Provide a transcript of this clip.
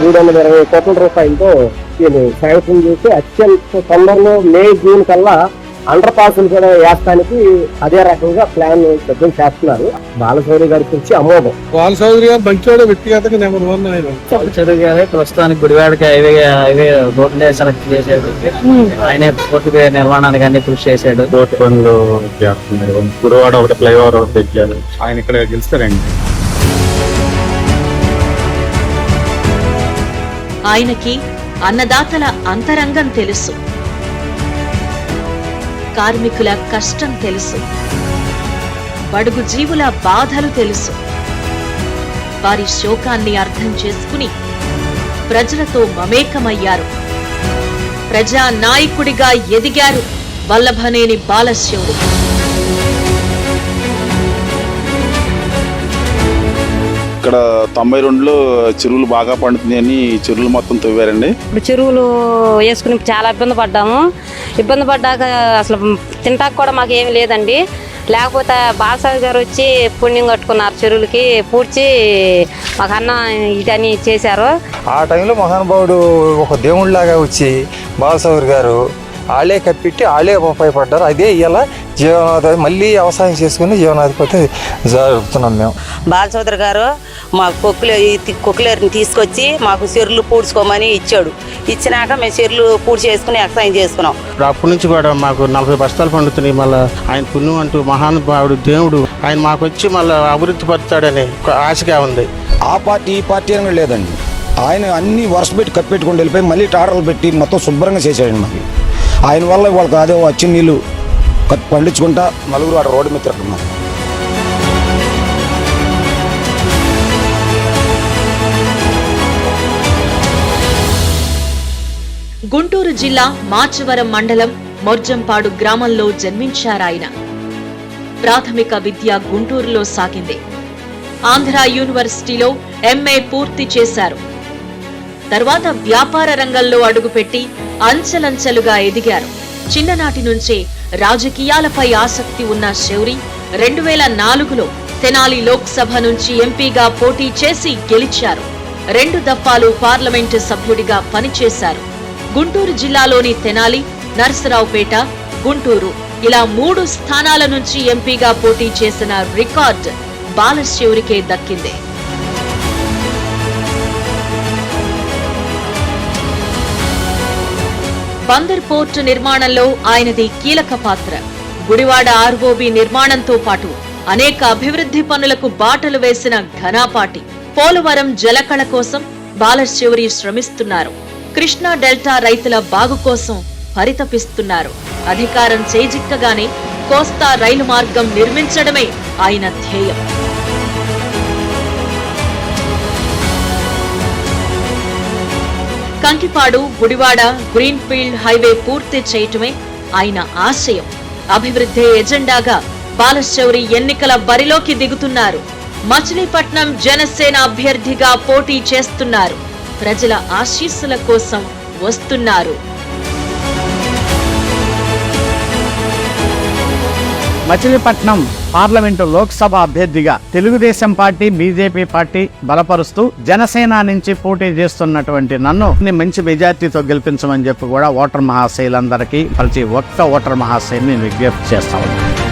మూడు వందల ఇరవై కోట్ల రూపాయలతో దీన్ని శాంక్షన్ చేసి అత్యంత తొందరలో మే జూన్ కల్లా అండర్ పాసులు కూడా వేస్తానికి అదే రకంగా ప్లాన్ సిద్ధం చేస్తున్నారు. బాలశౌరి గారి గురించి అమోఘం. బాల చౌదరి గారు మంచోడు వ్యక్తిగతంగా నెంబర్ వన్ చదువు గారే ప్రస్తుతానికి గుడివాడకి హైవే హైవే రోడ్లే సెలెక్ట్ చేశాడు. ఆయనే పూర్తిగా నిర్మాణానికి అన్ని కృషి చేశాడు. రోడ్డు పనులు గురువాడ ఒకటి ఫ్లైఓవర్ ఒకటి తెచ్చారు ఆయన ఇక్కడ గెలుస్తారండి. ఆయనకి అన్నదాతల అంతరంగం తెలుసు. కార్మికుల కష్టం తెలుసు. బడుగు జీవుల బాధలు తెలుసు. వారి శోకాన్ని అర్థం చేసుకుని ప్రజలతో మమేకమయ్యారు. ప్రజా నాయకుడిగా ఎదిగారు వల్లభనేని బాలశివుడు ఇక్కడ తొంభై రెండులో చెరువులు బాగా పండుతున్నాయని చెరువులు మొత్తం తవ్వారండి. ఇప్పుడు చెరువులు వేసుకుని చాలా ఇబ్బంది పడ్డాము. ఇబ్బంది పడ్డాక అసలు తింటాక కూడా మాకు ఏమి లేదండి. లేకపోతే బాలసారి గారు వచ్చి పుణ్యం కట్టుకున్నారు చెరువులకి పూడ్చి మాకు అన్న ఇదని చేశారు. ఆ టైంలో మహానుభావుడు ఒక దేవుడిలాగా వచ్చి బాలసౌరి గారు వాళ్ళే కప్పెట్టి వాళ్ళే ఉపయోగపడ్డారు. అదే ఇలా జీవనోపాధి మళ్ళీ వ్యవసాయం చేసుకుని జీవనోపాధి జరుపుతున్నాం మేము. బాలచౌదరి గారు మా కొక్కులే కొక్కులేరుని తీసుకొచ్చి మాకు చెరువులు పూడ్చుకోమని ఇచ్చాడు. ఇచ్చినాక మేము చెరువులు పూడ్చి చేసుకుని వ్యవసాయం చేసుకున్నాం. అప్పటి నుంచి కూడా మాకు నలభై బస్తాలు పండుతున్నాయి. మళ్ళీ ఆయన పుణ్యం అంటూ మహానుభావుడు దేవుడు ఆయన మాకు వచ్చి మళ్ళీ అభివృద్ధి పరుతాడని ఒక ఆశగా ఉంది. ఆ పార్టీ ఈ పార్టీ అని కూడా లేదండి. ఆయన అన్ని వరుస పెట్టి కప్పెట్టుకొని వెళ్ళిపోయి మళ్ళీ టాటర్లు పెట్టి మొత్తం శుభ్రంగా చేశాడండి మాకు. ఆయన వల్ల వాళ్ళకి అదే వచ్చి నీళ్ళు పండించుకుంటా నలుగురు ఆడ రోడ్డు మీద తిరుగుతున్నారు గుంటూరు జిల్లా మాచవరం మండలం మొర్జంపాడు గ్రామంలో జన్మించారాయన ప్రాథమిక విద్య గుంటూరులో సాగింది. ఆంధ్ర యూనివర్సిటీలో ఎంఏ పూర్తి చేశారు. తర్వాత వ్యాపార రంగంలో అడుగుపెట్టి అంచెలంచెలుగా ఎదిగారు. చిన్ననాటి నుంచే రాజకీయాలపై ఆసక్తి ఉన్న శౌరి రెండు వేల నాలుగులో తెనాలి లోక్సభ నుంచి ఎంపీగా పోటీ చేసి గెలిచారు. రెండు దఫాలు పార్లమెంటు సభ్యుడిగా పనిచేశారు. గుంటూరు జిల్లాలోని తెనాలి నరసరావుపేట గుంటూరు ఇలా మూడు స్థానాల నుంచి ఎంపీగా పోటీ చేసిన రికార్డ్ బాలశివురికే దక్కింది. బందర్ పోర్టు నిర్మాణంలో ఆయనది కీలక పాత్ర. గుడివాడ ఆర్ఓబి నిర్మాణంతో పాటు అనేక అభివృద్ధి పనులకు బాటలు వేసిన ఘనాపాటి. పోలవరం జలకళ కోసం బాలశివరి శ్రమిస్తున్నారు. కృష్ణా డెల్టా రైతుల బాగు కోసం పరితపిస్తున్నారు అధికారం చేజిక్కగానే కోస్తా రైలు మార్గం నిర్మించడమే ఆయన ధ్యేయం. కంకిపాడు గుడివాడ గ్రీన్ఫీల్డ్ హైవే పూర్తి చేయటమే ఆయన ఆశయం. అభివృద్ధి ఎజెండాగా బాలశౌరి ఎన్నికల బరిలోకి దిగుతున్నారు. మచిలీపట్నం జనసేన అభ్యర్థిగా పోటీ చేస్తున్నారు. ప్రజల ఆశీస్సుల కోసం వస్తున్నారు. మచిలీపట్నం పార్లమెంటు లోక్సభ అభ్యర్థిగా తెలుగుదేశం పార్టీ బీజేపీ పార్టీ బలపరుస్తూ జనసేన నుంచి పోటీ చేస్తున్నటువంటి నన్ను మంచి మెజార్టీతో గెలిపించమని చెప్పి కూడా ఓటర్ మహాశైలందరికీ ప్రతి ఒక్క ఓటర్ మహాశైని విజ్ఞప్తి చేస్తా ఉన్నాను.